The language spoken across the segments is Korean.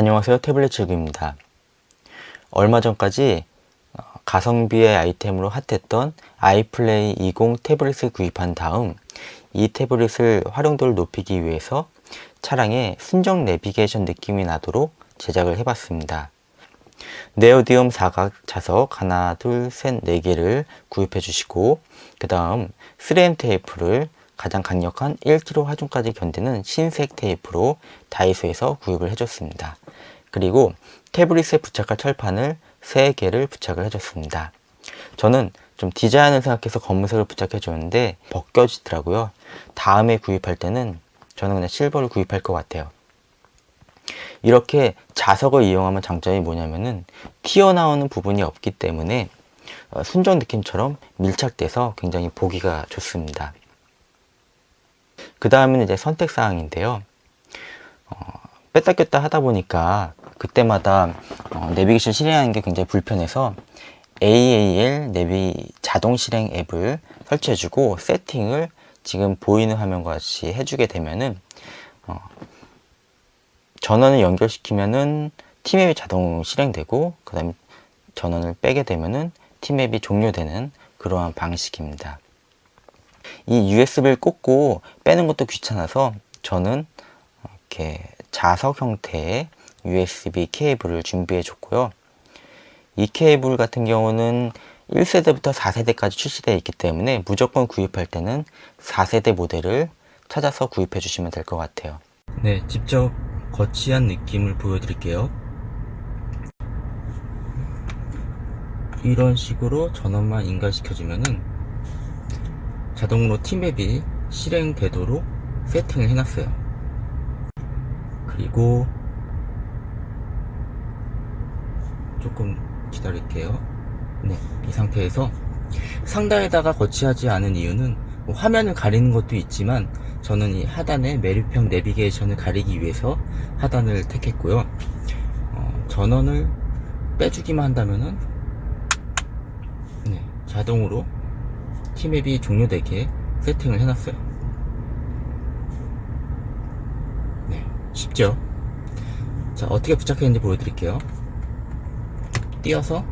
안녕하세요. 태블릿 즐기입니다. 얼마 전까지 어, 가성비의 아이템으로 핫했던 아이플레이 20 태블릿을 구입한 다음 이 태블릿을 활용도를 높이기 위해서 차량에 순정 내비게이션 느낌이 나도록 제작을 해봤습니다. 네오디움 사각 자석 하나 둘 셋 네 개를 구입해 주시고 그 다음 3M 테이프를 가장 강력한 1kg 하중까지 견디는 흰색 테이프로 다이소에서 구입을 해줬습니다. 그리고 태블릿에 부착할 철판을 3개를 부착을 해줬습니다. 저는 좀 디자인을 생각해서 검은색을 부착해 줬는데 벗겨지더라고요. 다음에 구입할 때는 저는 그냥 실버를 구입할 것 같아요. 이렇게 자석을 이용하면 장점이 뭐냐면은 튀어나오는 부분이 없기 때문에 어, 순정 느낌처럼 밀착돼서 굉장히 보기가 좋습니다. 그 다음에는 이제 선택 사항인데요. 어, 뺐다 꼈다 하다 보니까 그때마다 어, 내비게이션 실행하는 게 굉장히 불편해서 AAL 내비 자동 실행 앱을 설치해주고 세팅을 지금 보이는 화면과 같이 해주게 되면은 어, 전원을 연결시키면은 티맵이 자동 실행되고 그 다음에 전원을 빼게 되면은 티맵이 종료되는 그러한 방식입니다. 이 USB를 꽂고 빼는 것도 귀찮아서 저는 이렇게 자석 형태의 USB 케이블을 준비해 줬고요. 이 케이블 같은 경우는 1세대부터 4세대까지 출시되어 있기 때문에 무조건 구입할 때는 4세대 모델을 찾아서 구입해 주시면 될 것 같아요. 네, 직접 거치한 느낌을 보여드릴게요. 이런 식으로 전원만 인가시켜주면은 자동으로 티맵이 실행되도록 세팅을 해놨어요. 그리고 조금 기다릴게요. 네, 이 상태에서 상단에다가 거치하지 않은 이유는 뭐 화면을 가리는 것도 있지만 저는 이 하단에 매립형 내비게이션을 가리기 위해서 하단을 택했고요. 어, 전원을 빼주기만 한다면은 네, 자동으로 티맵이 종료되게 세팅을 해놨어요. 네, 쉽죠? 자, 어떻게 부착했는지 보여드릴게요. 띄어서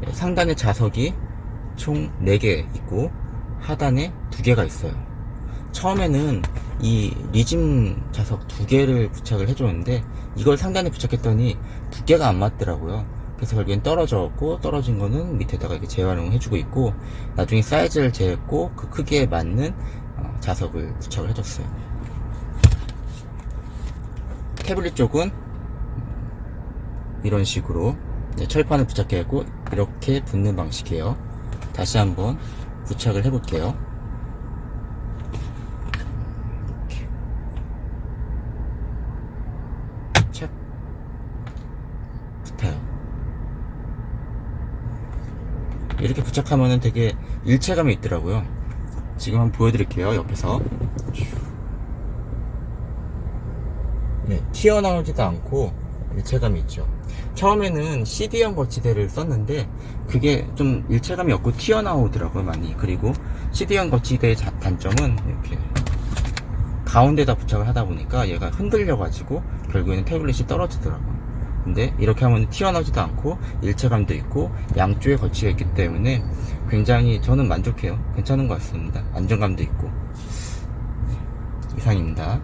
네, 상단에 자석이 총 4개 있고 하단에 2개가 있어요. 처음에는 이 리짐 자석 2개를 부착을 해줬는데 이걸 상단에 부착했더니 두께가 안 맞더라고요. 그래서 결국엔 떨어졌고 떨어진 거는 밑에다가 이렇게 재활용을 해주고 있고 나중에 사이즈를 재했고 그 크기에 맞는 어, 자석을 부착을 해줬어요. 태블릿 쪽은 이런 식으로 철판을 부착해갖고 이렇게 붙는 방식이에요. 다시 한번 부착을 해볼게요. 이렇게. 착 붙어요. 이렇게 부착하면은 되게 일체감이 있더라고요. 지금 한번 보여드릴게요. 옆에서. 네, 튀어나오지도 않고 일체감이 있죠. 처음에는 CD형 거치대를 썼는데 그게 좀 일체감이 없고 튀어나오더라고요 많이. 그리고 CD형 거치대의 자- 단점은 이렇게 가운데다 부착을 하다 보니까 얘가 흔들려가지고 결국에는 태블릿이 떨어지더라고요. 근데 이렇게 하면 튀어나오지도 않고 일체감도 있고 양쪽에 거치가 있기 때문에 굉장히 저는 만족해요. 괜찮은 것 같습니다. 안정감도 있고. 이상입니다.